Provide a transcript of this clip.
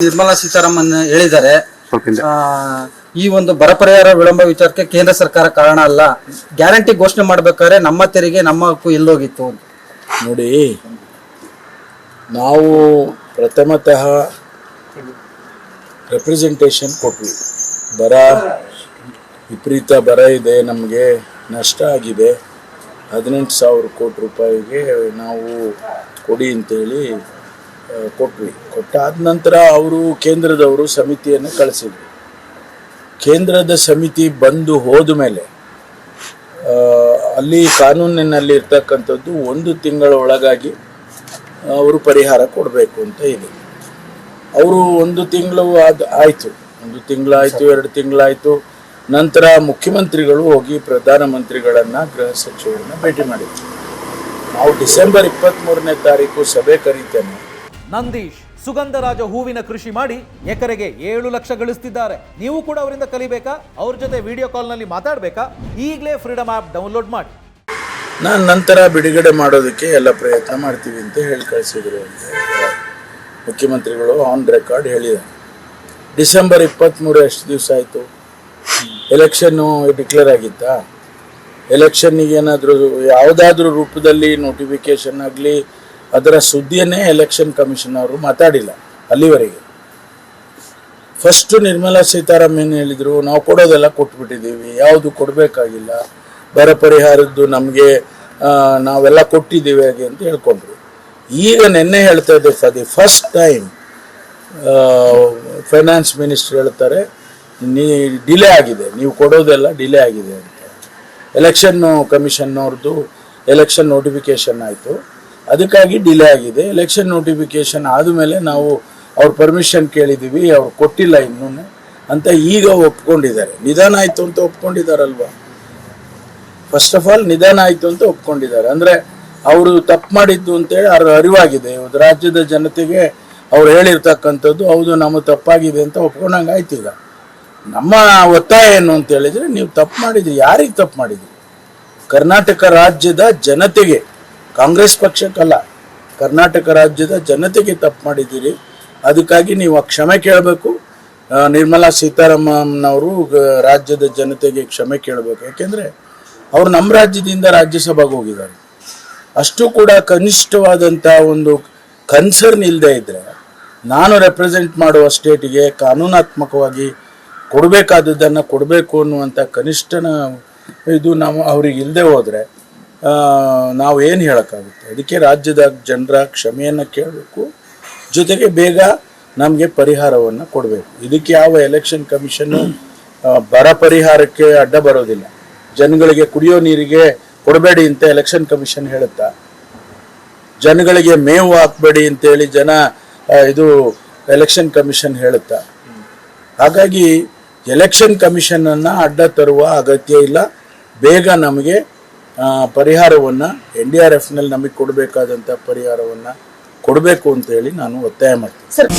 ನಿರ್ಮಲಾ ಸೀತಾರಾಮನ್ ಹೇಳಿದ್ದಾರೆ ಸ್ವಲ್ಪ ಹಿಂದೆ. ಆ, ಈ ಒಂದು ಬರ ಪರಿಹಾರ ವಿಳಂಬ ವಿಚಾರಕ್ಕೆ ಕೇಂದ್ರ ಸರ್ಕಾರ ಕಾರಣ ಅಲ್ಲ ಗ್ಯಾರಂಟಿ ಘೋಷಣೆ ಮಾಡ್ಬೇಕಾದ್ರೆ ನಮ್ಮ ತೆರಿಗೆ ನಮ್ಮ ಹಕ್ಕು ಎಲ್ಲೋಗಿತ್ತು ಅಂತ. ನೋಡಿ ನಾವು ಪ್ರಥಮತಃ ರೆಪ್ರೆಸೆಂಟೇಷನ್ ಕೊಟ್ವಿ ಬರ ವಿಪರೀತ ಬರ ಇದೆ ನಮಗೆ ನಷ್ಟ ಆಗಿದೆ ಹದಿನೆಂಟು ಸಾವಿರ ಕೋಟಿ ರೂಪಾಯಿಗೆ ನಾವು ಕೊಡಿ ಅಂತೇಳಿ ಕೊಟ್ವಿ. ಕೊಟ್ಟಾದ ನಂತರ ಅವರು ಕೇಂದ್ರದವರು ಸಮಿತಿಯನ್ನು ಕಳಿಸಿದ್ರು. ಕೇಂದ್ರದ ಸಮಿತಿ ಬಂದು ಹೋದ ಮೇಲೆ ಅಲ್ಲಿ ಕಾನೂನಿನಲ್ಲಿ ಇರ್ತಕ್ಕಂಥದ್ದು ಒಂದು ತಿಂಗಳ ಒಳಗಾಗಿ ಅವರು ಪರಿಹಾರ ಕೊಡಬೇಕು ಅಂತ ಇದೆ. ಅವರು ಒಂದು ತಿಂಗಳು ಅದು ಆಯಿತು. ಒಂದು ತಿಂಗಳಾಯಿತು ಎರಡು ತಿಂಗಳಾಯಿತು ನಂತರ ಮುಖ್ಯಮಂತ್ರಿಗಳು ಹೋಗಿ ಪ್ರಧಾನಮಂತ್ರಿಗಳನ್ನು ಗೃಹ ಸಚಿವರನ್ನ ಭೇಟಿ ಮಾಡಿದ್ರು. ನಾವು ಡಿಸೆಂಬರ್ ಇಪ್ಪತ್ತ್ಮೂರನೇ ತಾರೀಕು ಸಭೆ ಕರೀತೇನೆ. ನಂದೀಶ್ ಸುಗಂಧರಾಜ ಹೂವಿನ ಕೃಷಿ ಮಾಡಿ ಎಕರೆಗೆ ಏಳು ಲಕ್ಷ ಗಳಿಸ್ತಿದ್ದಾರೆ. ನೀವು ಕೂಡ ಅವರಿಂದ ಕಲಿಬೇಕಾ? ಅವ್ರ ಜೊತೆ ವಿಡಿಯೋ ಕಾಲ್ನಲ್ಲಿ ಮಾತಾಡಬೇಕಾ? ಈಗಲೇ ಫ್ರೀಡಮ್ ಆ್ಯಪ್ ಡೌನ್ಲೋಡ್ ಮಾಡಿ. ನಾನು ನಂತರ ಬಿಡುಗಡೆ ಮಾಡೋದಕ್ಕೆ ಎಲ್ಲ ಪ್ರಯತ್ನ ಮಾಡ್ತೀವಿ ಅಂತ ಹೇಳಿ ಕಳಿಸಿದ್ರು ಅಂತ ಮುಖ್ಯಮಂತ್ರಿಗಳು ಆನ್ ರೆಕಾರ್ಡ್ ಹೇಳಿದರು ಡಿಸೆಂಬರ್ ಇಪ್ಪತ್ತ್ಮೂರು ಎಷ್ಟು ದಿವಸ ಆಯಿತು. ಎಲೆಕ್ಷನ್ನು ಡಿಕ್ಲೇರ್ ಆಗಿತ್ತಾ? ಎಲೆಕ್ಷನ್ನಿಗೆ ಏನಾದರೂ ಯಾವುದಾದ್ರೂ ರೂಪದಲ್ಲಿ ನೋಟಿಫಿಕೇಶನ್ ಆಗಲಿ ಅದರ ಸುದ್ದಿಯನ್ನೇ ಎಲೆಕ್ಷನ್ ಕಮಿಷನ್ ಅವರು ಮಾತಾಡಿಲ್ಲ ಅಲ್ಲಿವರೆಗೆ. ಫಸ್ಟ್ ನಿರ್ಮಲಾ ಸೀತಾರಾಮನ್ ಹೇಳಿದರು, ನಾವು ಕೊಡೋದೆಲ್ಲ ಕೊಟ್ಬಿಟ್ಟಿದ್ದೀವಿ, ಯಾವುದು ಕೊಡಬೇಕಾಗಿಲ್ಲ, ಬರ ಪರಿಹಾರದ್ದು ನಮಗೆ ನಾವೆಲ್ಲ ಕೊಟ್ಟಿದ್ದೀವಿ ಹಾಗೆ ಅಂತ ಹೇಳ್ಕೊಂಡ್ರು. ಈಗ ನಿನ್ನೆ ಹೇಳ್ತಾ ಇದ್ದೆ for the first time finance minister ಹೇಳ್ತಾರೆ, ನೀ ಡಿಲೇ ಆಗಿದೆ, ನೀವು ಕೊಡೋದೆಲ್ಲ ಡಿಲೇ ಆಗಿದೆ ಅಂತ. ಎಲೆಕ್ಷನ್ನು ಕಮಿಷನ್ನವ್ರದ್ದು ಎಲೆಕ್ಷನ್ ನೋಟಿಫಿಕೇಶನ್ ಆಯಿತು. ಅದಕ್ಕಾಗಿ ಡಿಲೇ ಆಗಿದೆ. ಎಲೆಕ್ಷನ್ ನೋಟಿಫಿಕೇಶನ್ ಆದಮೇಲೆ ನಾವು ಅವ್ರ ಪರ್ಮಿಷನ್ ಕೇಳಿದ್ದೀವಿ ಅವ್ರು ಕೊಟ್ಟಿಲ್ಲ ಇನ್ನೂ ಅಂತ ಈಗ ಒಪ್ಕೊಂಡಿದ್ದಾರೆ. ನಿಧಾನ ಆಯಿತು ಅಂತ ಒಪ್ಕೊಂಡಿದ್ದಾರಲ್ವಾ? ಫಸ್ಟ್ ಆಫ್ ಆಲ್ ನಿಧಾನ ಆಯಿತು ಅಂತ ಒಪ್ಕೊಂಡಿದ್ದಾರೆ. ಅಂದರೆ ಅವರು ತಪ್ಪು ಮಾಡಿದ್ದು ಅಂತೇಳಿ ಅವ್ರ ಅರಿವಾಗಿದೆ. ಇವತ್ತು ರಾಜ್ಯದ ಜನತೆಗೆ ಅವ್ರು ಹೇಳಿರ್ತಕ್ಕಂಥದ್ದು, ಹೌದು ನಮ್ಮ ತಪ್ಪಾಗಿದೆ ಅಂತ ಒಪ್ಕೊಂಡಂಗೆ ಆಯ್ತು ಈಗ. ನಮ್ಮ ಒತ್ತಾಯ ಏನು ಅಂತ ಹೇಳಿದ್ರೆ, ನೀವು ತಪ್ಪು ಮಾಡಿದ್ರಿ. ಯಾರಿಗೆ ತಪ್ಪು ಮಾಡಿದ್ರಿ? ಕರ್ನಾಟಕ ರಾಜ್ಯದ ಜನತೆಗೆ. ಕಾಂಗ್ರೆಸ್ ಪಕ್ಷಕ್ಕಲ್ಲ, ಕರ್ನಾಟಕ ರಾಜ್ಯದ ಜನತೆಗೆ ತಪ್ಪು ಮಾಡಿದ್ದೀರಿ. ಅದಕ್ಕಾಗಿ ನೀವು ಕ್ಷಮೆ ಕೇಳಬೇಕು. ನಿರ್ಮಲಾ ಸೀತಾರಾಮನ್ನವರು ರಾಜ್ಯದ ಜನತೆಗೆ ಕ್ಷಮೆ ಕೇಳಬೇಕು. ಯಾಕೆಂದರೆ ಅವರು ನಮ್ಮ ರಾಜ್ಯದಿಂದ ರಾಜ್ಯಸಭೆಗೆ ಹೋಗಿದ್ದಾರೆ. ಅಷ್ಟು ಕೂಡ ಕನಿಷ್ಠವಾದಂಥ ಒಂದು ಕನ್ಸರ್ನ್ ಇಲ್ಲದೆ ಇದ್ದರೆ ನಾನು ರೆಪ್ರೆಸೆಂಟ್ ಮಾಡುವ ಸ್ಟೇಟಿಗೆ ಕಾನೂನಾತ್ಮಕವಾಗಿ ಕೊಡಬೇಕಾದದ್ದನ್ನು ಕೊಡಬೇಕು ಅನ್ನುವಂಥ ಕನಿಷ್ಠನ ಇದು ನಾವು ಅವ್ರಿಗೆ ಇಲ್ಲದೆ ಹೋದರೆ ನಾವು ಏನು ಹೇಳೋಕ್ಕಾಗುತ್ತೆ? ಅದಕ್ಕೆ ರಾಜ್ಯದ ಜನರ ಕ್ಷಮೆಯನ್ನು ಕೇಳಬೇಕು. ಜೊತೆಗೆ ಬೇಗ ನಮಗೆ ಪರಿಹಾರವನ್ನು ಕೊಡಬೇಕು. ಇದಕ್ಕೆ ಯಾವ ಎಲೆಕ್ಷನ್ ಕಮಿಷನ್ನು ಬರ ಪರಿಹಾರಕ್ಕೆ ಅಡ್ಡ ಬರೋದಿಲ್ಲ. ಜನಗಳಿಗೆ ಕುಡಿಯೋ ನೀರಿಗೆ ಕೊಡಬೇಡಿ ಅಂತ ಎಲೆಕ್ಷನ್ ಕಮಿಷನ್ ಹೇಳುತ್ತಾ? ಜನಗಳಿಗೆ ಮೇವು ಹಾಕಬೇಡಿ ಅಂತೇಳಿ ಜನ ಇದು ಎಲೆಕ್ಷನ್ ಕಮಿಷನ್ ಹೇಳುತ್ತಾ? ಹಾಗಾಗಿ ಎಲೆಕ್ಷನ್ ಕಮಿಷನನ್ನು ಅಡ್ಡ ತರುವ ಅಗತ್ಯ ಇಲ್ಲ. ಬೇಗ ನಮಗೆ ಪರಿಹಾರವನ್ನು ಎನ್ ಡಿ ಆರ್ ಎಫ್ನಲ್ಲಿ ನಮಗೆ ಕೊಡಬೇಕಾದಂಥ ಪರಿಹಾರವನ್ನು ಕೊಡಬೇಕು ಅಂತೇಳಿ ನಾನು ಒತ್ತಾಯ ಮಾಡ್ತೀನಿ. ಸರ್